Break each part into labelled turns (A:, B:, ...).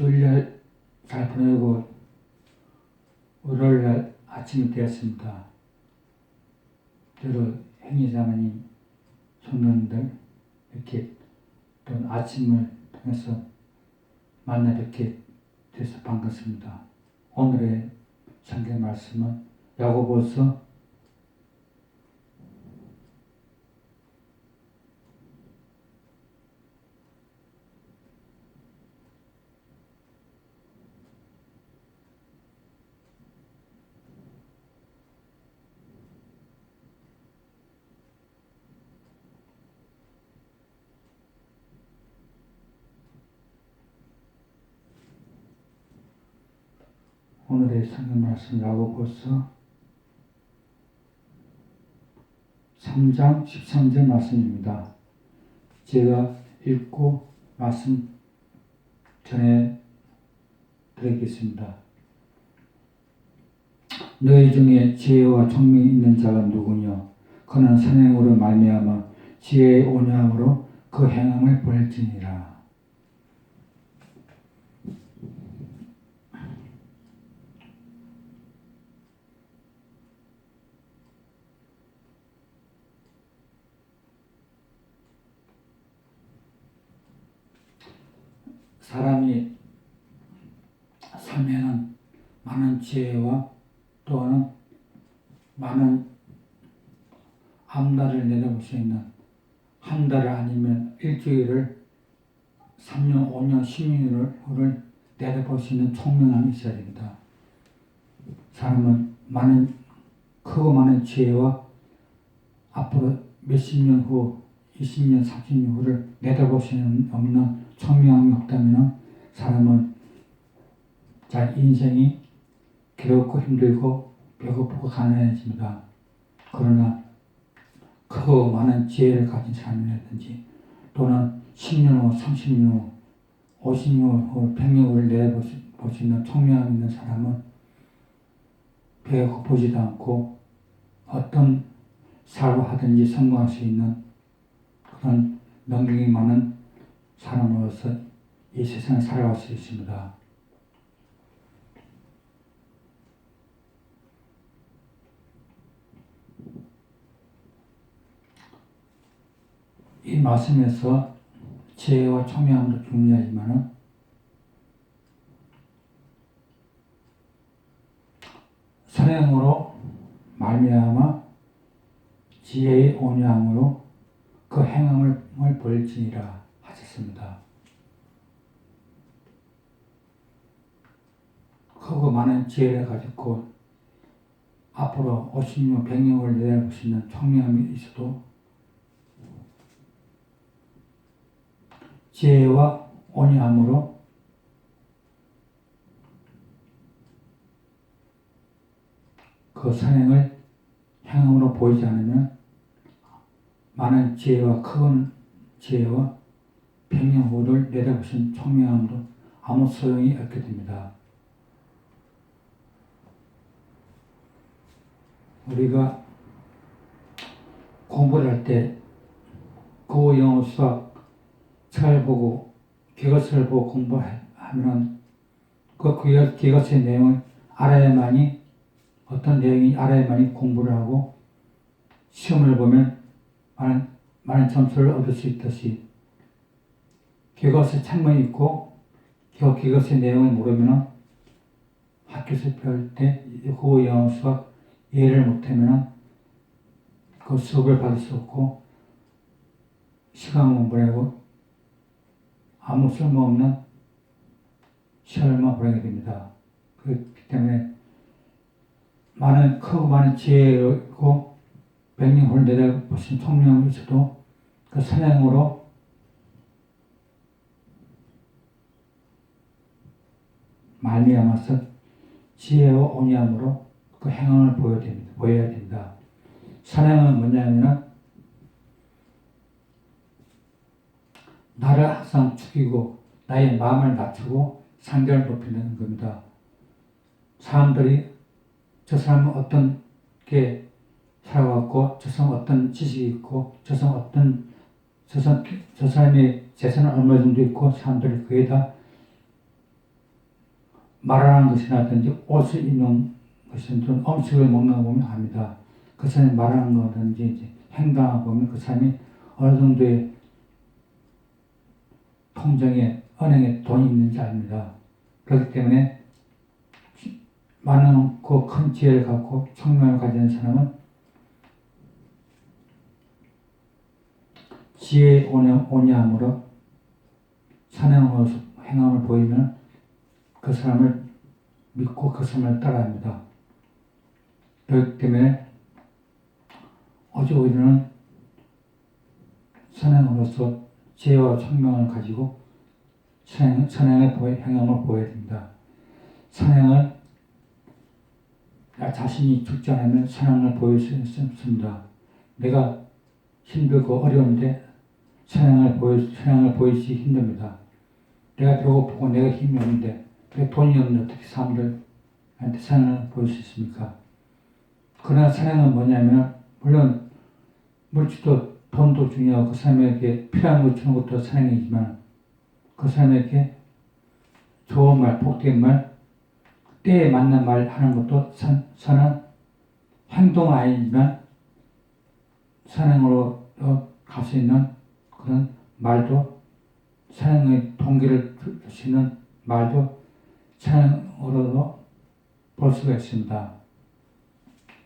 A: 주일날 잘 보내고 월요일날 아침이 되었습니다. 여러 행위자매님, 손님들 이렇게 또 아침을 통해서 만나 뵙게 돼서 반갑습니다. 오늘의 성경 말씀은 야고보서 오늘의 성경 말씀 야고보서 3장 13절 말씀입니다. 제가 읽고 말씀 전해 드리겠습니다. 너희 중에 지혜와聰明이 있는 자가 누구냐? 그는 선행으로 말미암아 지혜의 온유함으로 그 행함을 보일지니라. 사람이 살면은 많은 지혜와 또는 많은 앞날을 내다볼 수 있는 한 달 아니면 일주일을 3년, 5년, 10년을 내다볼 수 있는 총명함이 있어야 됩니다. 사람은 많은 크고 많은 지혜와 앞으로 몇십 년 후, 20년, 30년 후를 내다볼 수 없는 총명함이 없다면 사람은 자 인생이 괴롭고 힘들고 배고프고 가난해집니다. 그러나 크고 많은 지혜를 가진 사람이라든지 또는 10년 후, 30년 후, 50년 후, 100년 후를 내볼 수 있는 총명함 있는 사람은 배가 고프지도 않고 어떤 사고 하든지 성공할 수 있는 그런 능력이 많은 사람으로서 이 세상에 살아갈 수 있습니다. 이 말씀에서 지혜와 총명함도 중요하지만은 선행으로 말미암아 지혜의 온유함으로 그 행함을 볼지니라 하셨습니다. 크고 많은 지혜를 가지고 앞으로 50년, 100년을 내다볼 수 있는 총명함이 있어도 지혜와 온유함으로 그 선행을 행함으로 보이지 않으면 많은 지혜와 큰 지혜와 백년 후를 내다보신 총명함도 아무 소용이 없게 됩니다. 우리가 공부를 할 때 국어, 영어, 수학 잘 보고 기것을 보고 공부하면 그 기것의 내용을 알아야만이 어떤 내용이 알아야만이 공부를 하고 시험을 보면 많은, 많은 점수를 얻을 수 있듯이 기것의 책만 있고 그 기것의 내용을 모르면 학교에서 배울 때 국어, 영어, 수학 이해를 못하면 그 수업을 받을 수 없고 시간만 보내고 아무 쓸모없는 시간만 보내게 됩니다. 그렇기 때문에 많은 크고 많은 지혜고 백년을 내려보신 총명이 있어도 그 선행으로 말미암아서 지혜와 온유함으로 그 행함을 보여야 됩니다. 보여야 된다. 사랑은 뭐냐면은 나를 항상 죽이고 나의 마음을 낮추고 상대를 높이는 겁니다. 사람들이 저 사람은 어떤 게 살아왔고 저 사람 어떤 지식이 있고 저 사람 어떤 저, 사람, 저 사람의 재산은 얼마 정도 있고 사람들이 그게 다 말하는 것이라든지 옷을 입는 것이든 음식을 먹는 거 보면 압니다. 그 사람이 말하는 거든지 이제 행동하고 보면 그 사람이 어느 정도의 통장에 은행에 돈이 있는지 압니다. 그렇기 때문에 많은 그 큰 지혜를 갖고 청명을 가진 사람은 지혜의 오냐함으로 사냥으로서 행함을 보이면 그 사람을 믿고 그 사람을 따라합니다. 그렇기 때문에 어제 우리는 선행으로서 지혜와 청명을 가지고 선행, 선행을 보여, 행함을 보여야 됩니다. 선행을 나 자신이 죽지 않으면 선행을 보일 수 있습니다. 내가 힘들고 어려운데 선행을 보일, 선행을 보이기 힘듭니다. 내가 배고프고 내가 힘이 없는데 없는데 어떻게 사람들한테 선행을 보일 수 있습니까? 그러나 선행은 뭐냐면 물론 물질도 돈도 중요하고 그 사람에게 필요한 걸 주는 것도 선행이지만 그 사람에게 좋은 말, 복된 말, 때에 맞는 말 하는 것도 선, 선한 행동 아니지만 선행으로 갈 수 있는 그런 말도 선행의 동기를 주시는 말도 선행으로도 볼 수가 있습니다.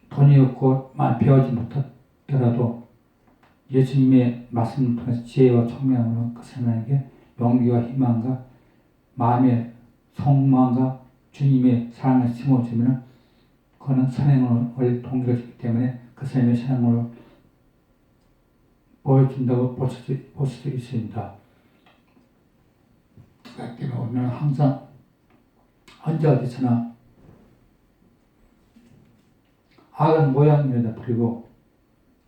A: 돈이 없고 배우지 못하더라도 예수님의 말씀을 통해서 지혜와 청명으로 그 사람에게 용기와 희망과 마음의 소망과 주님의 사랑을 심어주면 그는 선행을 동기를 주기 때문에 그 사람의 선행을 보여준다고 볼 수도, 볼 수도 있습니다. 그렇기 때문에 항상 언제 어디서나 악은 모양이라도 부리고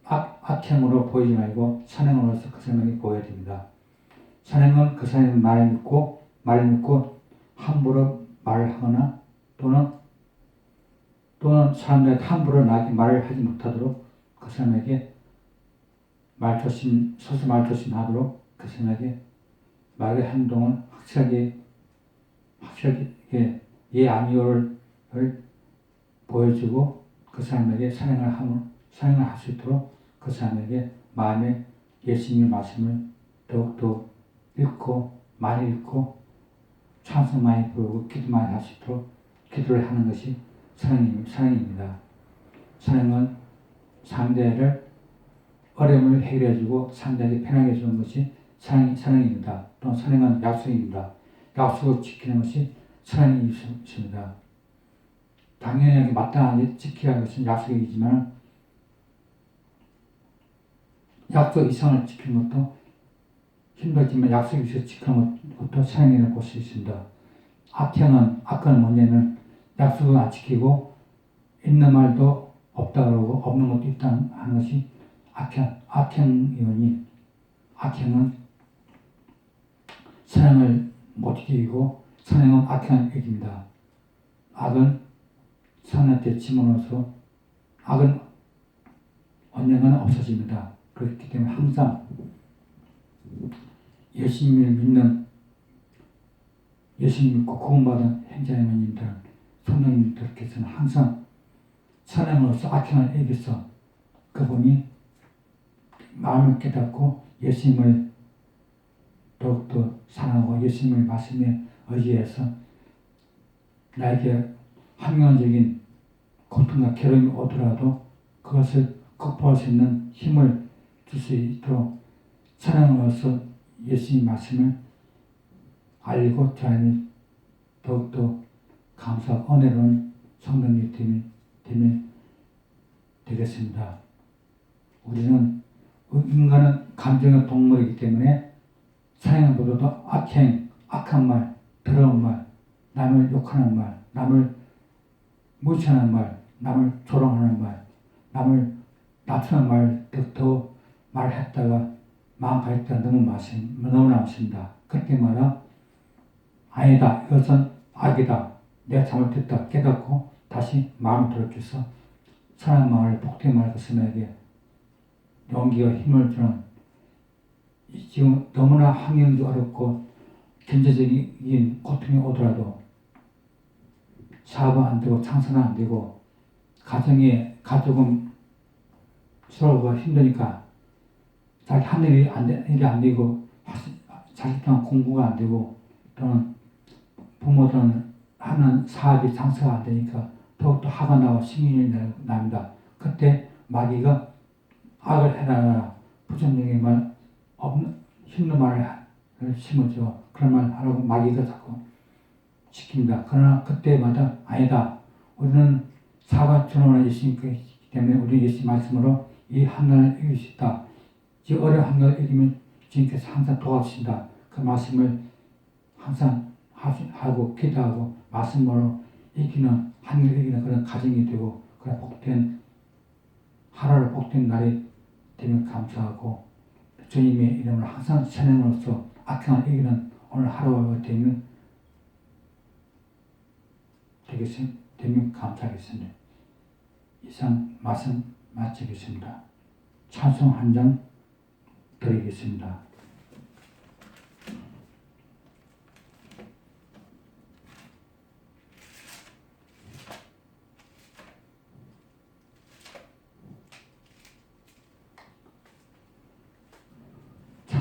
A: 악, 악행으로 보이지 말고 선행으로서 그 사람에게 보여야 됩니다. 선행은 그 사람의 말을 믿고 말을 믿고 함부로 말을 하거나 또는 또는 사람들한테 함부로 나게 말을 하지 못하도록 그 사람에게 말 조심 서서 말 조심하도록 그 사람에게 말의 행동을 확실하게 확실하게 예 아니오를 보여주고 그 사람에게 사랑을 함을 사랑을 할 수 있도록 그 사람에게 마음에 예수님의 말씀을 더욱더 읽고 많이 읽고 찬송 많이 부르고 기도 많이 할 수 있도록 기도를 하는 것이 사랑입니다. 사랑은 상대를 어려움을 해결해주고 상대에게 편하게 해주는 것이 사랑, 사랑입니다. 또 사랑은 약속입니다. 약속을 지키는 것이 사랑이 있습니다. 당연히 마땅하게 지켜야 하는 것은 약속이지만 약속 이상을 지키는 것도 힘들지만 약속 이상을 지키는 것도 사랑이라고 볼수 있습니다. 악행은 악은 뭐냐면 약속을 안 지키고 있는 말도 없다 그러고 없는 것도 있다 하는 것이 악행, 악행이오니 악행은 사랑을 못 이기고 선행은 악행입니다. 악은 선한테 집어넣어서 악은 언젠가는 없어집니다. 그렇기 때문에 항상 예수님을 믿는 예수님 믿고 구원받은 행자님들, 성령님들께서는 항상 선행으로서 악행을 이겨서 그분이 마음을 깨닫고 예수님을 더욱더 사랑하고 예수님의 말씀에 의지해서 나에게 환경적인 고통과 괴로움이 오더라도 그것을 극복할 수 있는 힘을 줄 수 있도록 사랑으로서 예수님 말씀을 알고 자연히 더욱더 감사하고 은혜로운 성령이 되면, 되면 되겠습니다. 우리는 인간은 감정의 동물이기 때문에 사랑보다도 악행, 악한 말, 더러운 말, 남을 욕하는 말, 남을 무시하는 말, 남을 조롱하는 말, 남을 낮추는 말, 더 말했다가 망가했다 너무 마신, 너무나 마신다. 그렇게 말하 아니다. 이것은 악이다. 내가 잘못했다. 깨닫고 다시 마음을 돌이켜서 사랑 마음을 복된 말을 스에게 용기와 힘을 주는 지금 너무나 환경도 어렵고 경제적인 고통이 오더라도 사업은 안 되고 창사는 안 되고 가정에 가족은 서로가 힘드니까 자기 한 일이 안, 되, 일이 안 되고 자기 또한 공부가 안 되고 또는 부모들은 하는 사업이 장사가 안 되니까 더욱더 화가 나고 신경이 나- 납니다. 그때 마귀가 악을 해라 부정적인 말 없는 힘든 말을 심어줘 그런 말 하라고 마귀가 자꾸 시킵니다. 그러나 그때마다 아니다. 우리는 사과 전원을 예수님께 있기 때문에 우리 예수 말씀으로 이 한나를 이길 수 있다. 이 어려운 한나를 이기면 주님께서 항상 도와주신다. 그 말씀을 항상 하고 기도하고 말씀으로 이기는 한나를 이기는 그런 가정이 되고 그런 복된 하루를 복된 날이 되면 감사하고 주님의 이름으로 항상 선행으로서 악행을 이기는 오늘 하루가 되면 되겠습니다. 되면 감사하겠습니다. 이상 말씀 마치겠습니다. 찬송 한 장 드리겠습니다.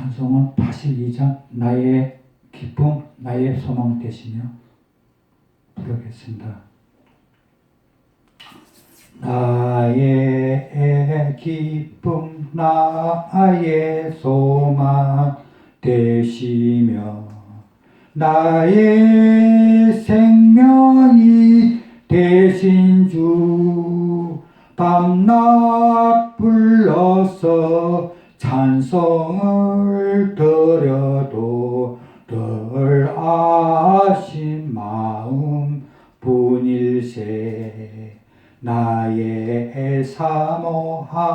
A: 찬송은 82장 나의 기쁨 나의 소망 되시며 부르겠습니다. 나의 기쁨 나의 소망 되시며 나의 생명이 되신 주 밤낮 불러서 찬송을 드려도 늘 아신 마음 분일세. 나의 사모하는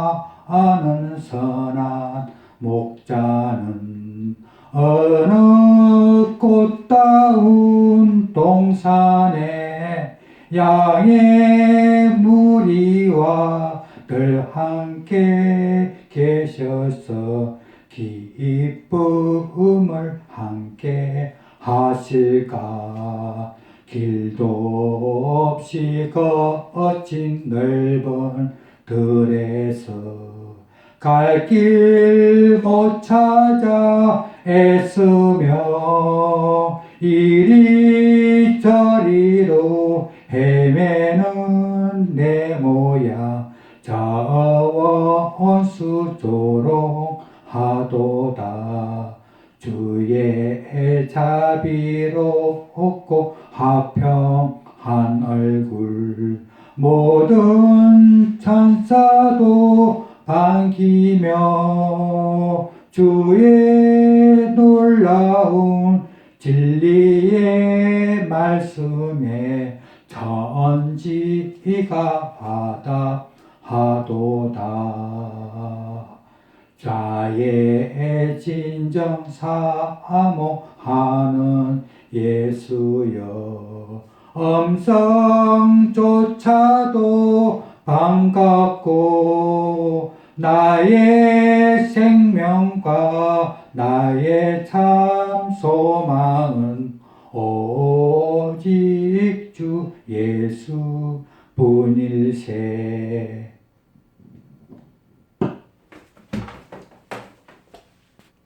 A: 선한 목자는 어느 꽃다운 동산에 양의 무리와 늘 함께 계셔서 기쁨을 함께 하실까? 길도 없이 거친 넓은 들에서 갈 길 못 찾아 애쓰며 이리저리 자비롭고 화평한 얼굴 모든 천사도 반기며 주의 놀라운 진리의 말씀에 천지가 화답하도다. 자의 진정 사모 하는 예수여. 음성조차도 반갑고 나의 생명과